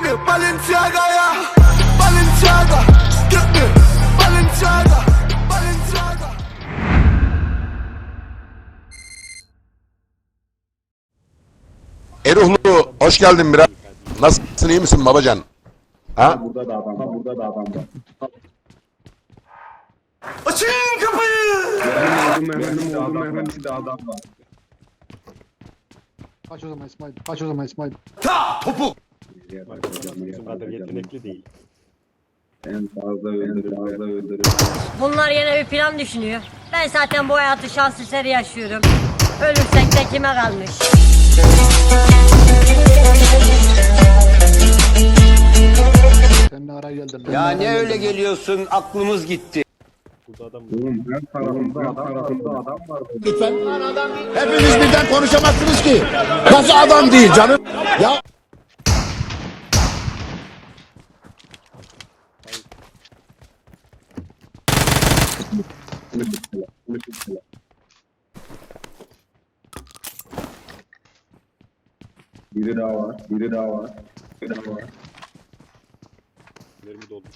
Get me Balenciaga, yeah. Balenciaga. Get me Balenciaga. Balenciaga. Eruhlu hoş geldin biraz. Nasılsın iyi misin babacan? Ha? Burada da adam var. Burada da adam var. Açın kapıyı. Efendim oldum efendim de adam var. Kaç o zaman İsmail. Kaç o zaman İsmail. Ta topuk. Bizim kadar yetenekli değil. En fazla öldürür, fazla öldürür. Bunlar yine bir plan düşünüyor. Ben zaten bu hayatı şans eseri yaşıyorum. Ölürsek de kime kalmış? Sen ne ara geldin? Ya ne öyle geliyorsun aklımız gitti. Burada adam Oğlum her tarafında adam, tarafında adam var. Lütfen. Hepiniz birden konuşamazsınız ki. Nasıl adam değil canım? Ya Biri daha var, biri daha var. Biri daha var. mermi doldu.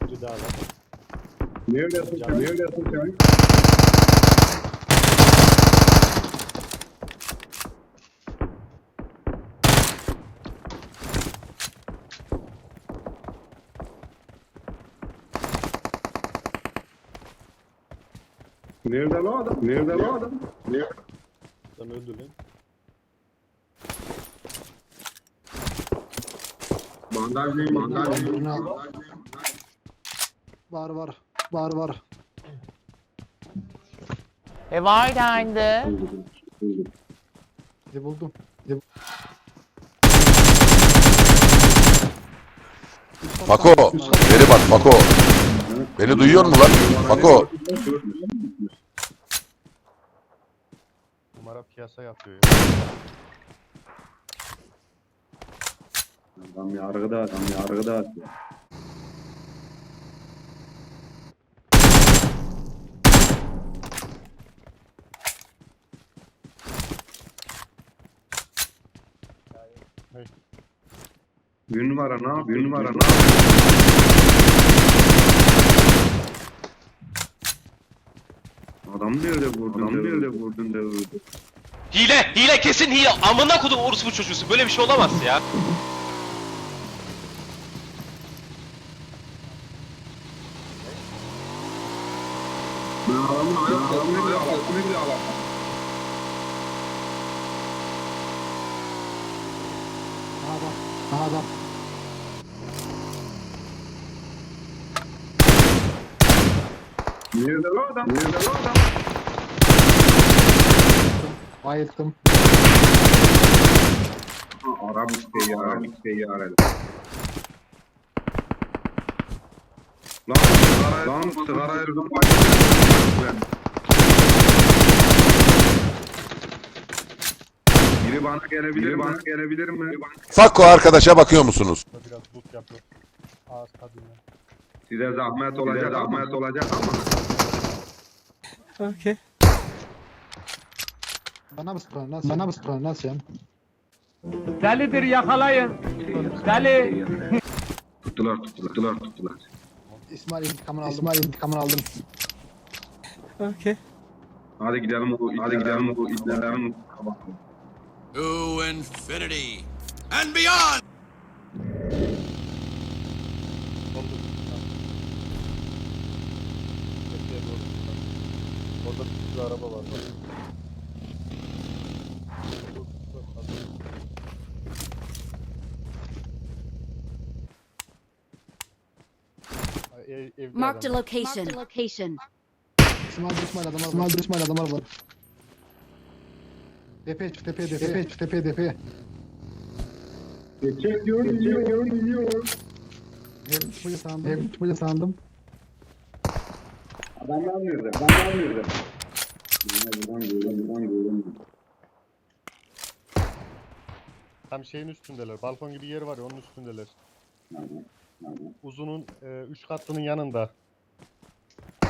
Biri daha var. Niye öyle yapıyorsun? Niye öyle yapıyorsun? Nerede lan adam? Nerede lan adam? Nerede? Adam öldü lan. Bandaj değil, bandaj değil. Var var. Var var. E var dendi. Hadi buldum. Hadi. Pako beri bak Pako. Beni duyuyor mu lan? Pako. Numara piyasa yapıyor. Adam yargıda, adam yargıda atıyor. Bir numara ne yapıyor? Bir numara ne yapıyor? Adam nerede vurdun? Adam nerede vurdun da öldü? Hile, hile kesin hile. Amına kodum orospu çocuğusu. Böyle bir şey olamaz ya. Ben adamın ayaklarını bile alasını bile alamam. Daha adam. Daha adam. Nerede adam? Nerede lan adam? Bayıldım. Ha, Arap isteği, Arap isteği aradı. Lan lan sigara yürüdüm. Biri bana gelebilir, bana gelebilir mi? Pako arkadaşa bakıyor musunuz? Biraz loot yapıyor. Ağız tadıyla. Size zahmet olacak, zahmet olacak ama. Bana mı sıkıyorsun lan sen? Bana mı sıkıyorsun lan sen? Delidir yakalayın. Deli. Tuttular, tuttular, tuttular, tuttular. İsmail intikamını aldım. İsmail intikamını aldım. Hadi gidelim o, hadi gidelim o, izleyelim. To infinity and beyond. Sürü araba var. Bak. Ev, evde Marked a adam. location. location. İsmail İsmail adamlar var. İsmail İsmail adamlar var. Tepe çık tepe tepe tepe çık tepe tepe. Çekiyor, iniyor, iniyor. Hem çıkmayı sandım. Hem çıkmayı sandım. Adamlar nerede? Adamlar nerede? Buradan. Tam şeyin üstündeler. Balkon gibi yer var ya onun üstündeler. Uzunun 3 katlının yanında. Bir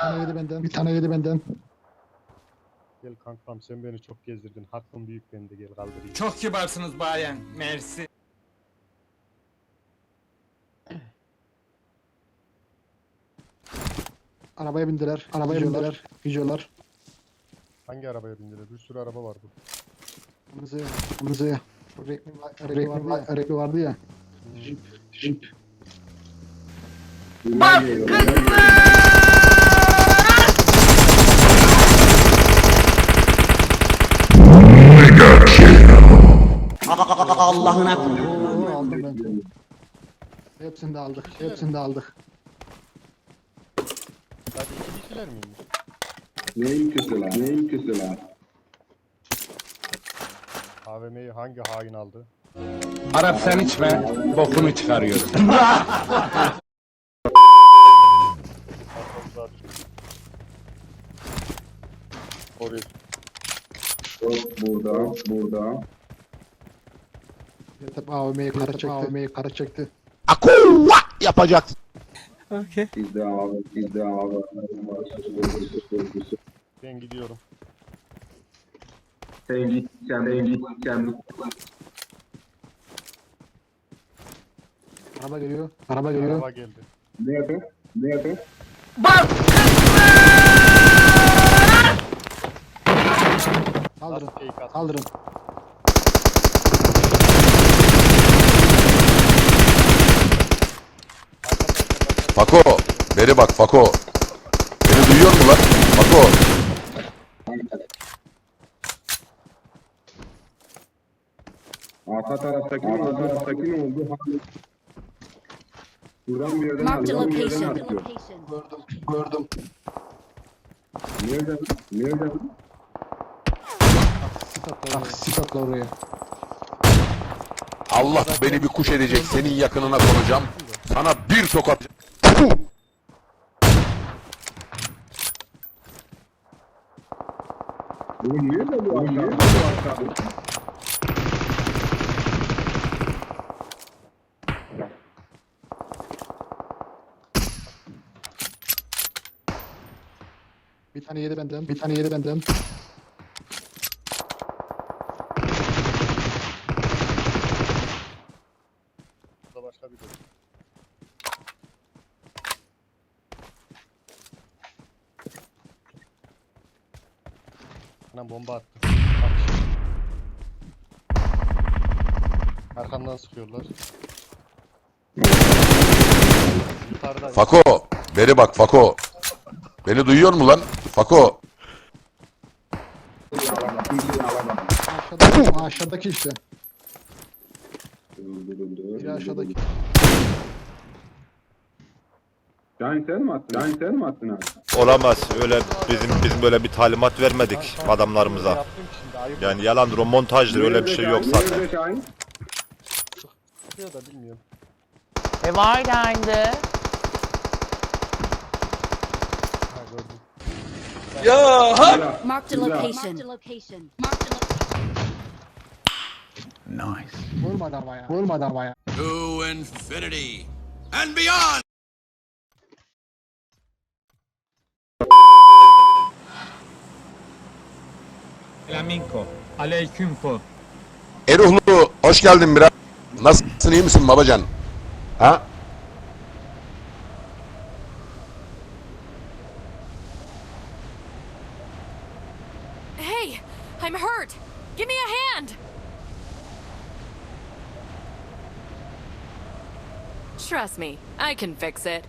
tane yedi benden. Bir tane yedi benden. Gel kankam sen beni çok gezdirdin. Hakkın büyük bende gel kaldırayım. Çok kibarsınız bayan. Mersi. Arabaya bindiler. Arabaya bindiler. Gidiyorlar. Hangi arabaya bindiler? Bir sürü araba var bu. Kırmızı. Kırmızı. Rekli, rekli, vardı, rekli vardı ya. Jeep. Jeep. Allah'ına aldım ben. Hepsini de aldık. Hepsini de aldık. Kişiler miymiş? Neyin kötü lan? Neyin kötü lan? AVM'yi hangi hain aldı? Arap sen içme. Bokunu düştü. Oraya burada, burada. Yatıp AVM'yi kara çekti. AVM'yi kara çekti. Akuvva yapacaksın. Abi. ben gidiyorum. Sen git, sen git, sen git. Araba geliyor. Araba geliyor. Araba geldi. Nerede? Nerede? Kaldırın. Fake at. Kaldırın. Fako. Beri bak Fako. Beni duyuyor mu lan? Fako. Arka taraftaki, arka taraftaki ne oldu? Buradan bir yerden Marked a buradan bir yerden location. atıyor. Gördüm. Gördüm. Nereden? Nereden? Sit atla oraya. Sit atla oraya. Allah beni bir kuş edecek. Senin yakınına konacağım. Sana bir tokat. Puh! Oğlum aşağı? Nerede bu aşağı? Bir tane yedi benden. Bir tane yedi benden. Burada başka bir bölüm. Anam bomba attı. Bak. Arkamdan sıkıyorlar. Yukarıda. Fako. Beri bak Fako. Beni duyuyor mu lan? Fako. Aşağıdaki, aşağıdaki işte. Biri aşağıdaki. Can sen mi attın? Can sen mi attın abi? Olamaz. Öyle bizim bizim böyle bir talimat vermedik adamlarımıza. Yani yalandır o montajdır öyle bir şey yok zaten. Oluyor da bilmiyorum. Ev aynıydı. Ha gördüm. Marked a location. Marked a Vurmadı havaya. Vurmadı havaya. To infinity and beyond. Flamingo. Aleyküm po. Eruhlu hoş geldin biraz. Nasılsın iyi misin babacan? Ha? Hey, I'm hurt. Give me a hand. Trust me, I can fix it.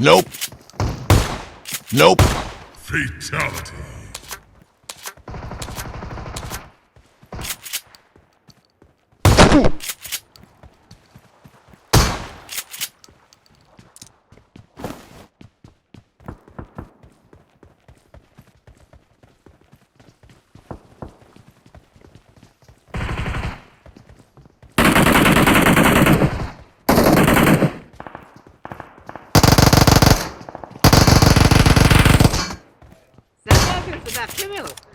Nope. Nope. That criminal.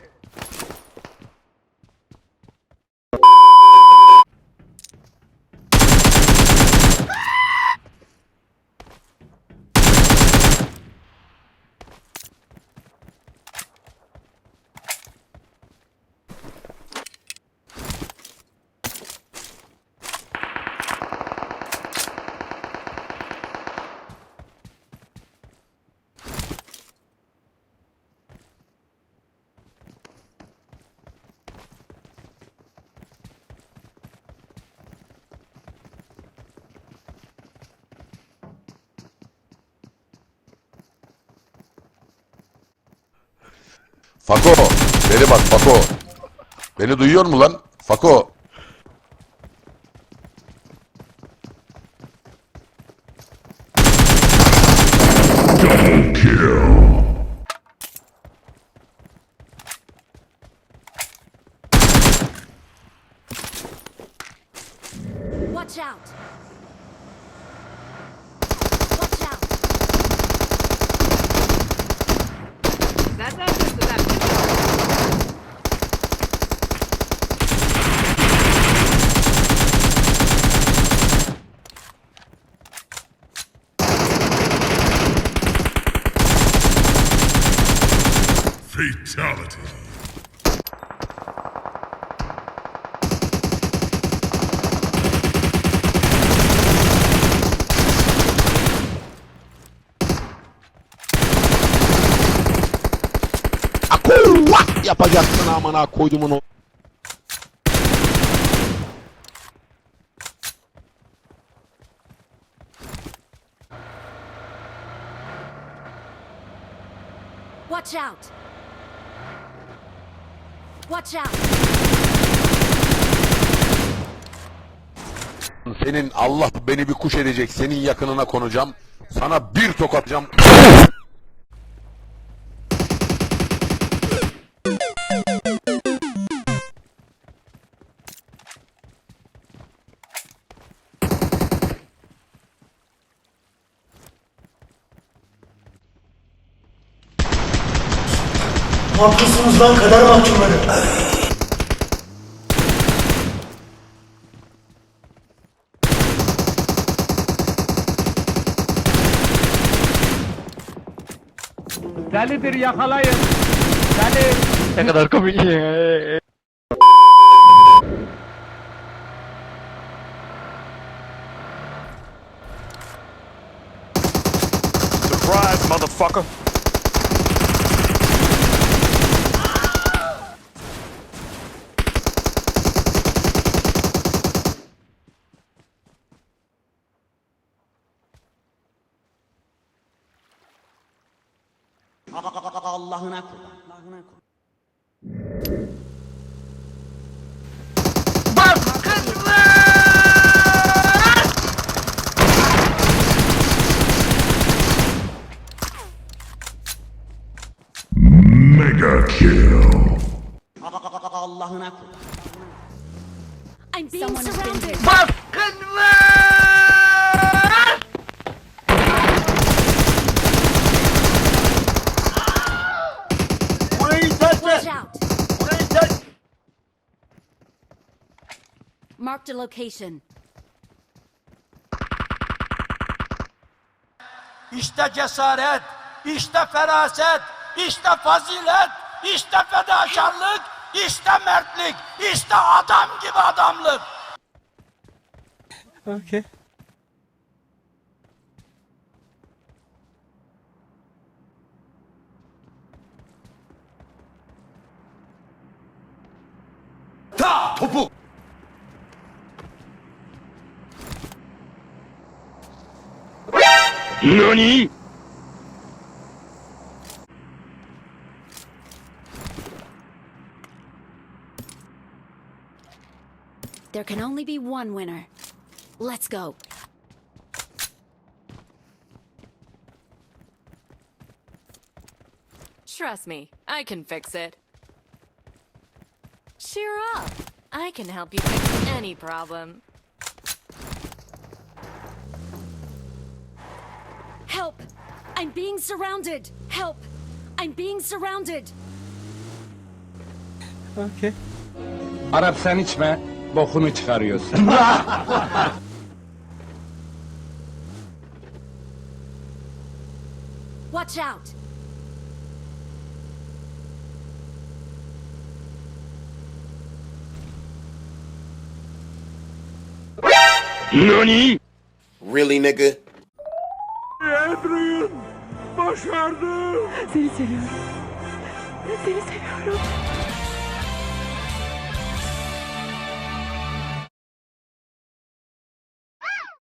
Fako, beri bak Fako. Beni duyuyor mu lan? Fako. Watch out! Watch out! Akullah yapacaksın amına koydumun o. Watch out! Watch out! Senin Allah beni bir kuş edecek. Senin yakınına konacağım. Sana bir tokatacağım. Haklısınız lan kader mahkumları. Delidir yakalayın. Deli. Ne kadar komik. Surprise, motherfucker. Allah'ına kurban. Marked a location. İşte cesaret, işte feraset, işte fazilet, işte fedakarlık, işte mertlik, işte adam gibi adamlık. Ta Nani? There can only be one winner. Let's go. Trust me, I can fix it. Cheer up. I can help you fix any problem. Help! I'm being surrounded! Help! I'm being surrounded! Okay. Arap sen içme, bokunu çıkarıyorsun. Watch out! Really nigga? Seni seviyorum. Seni seviyorum.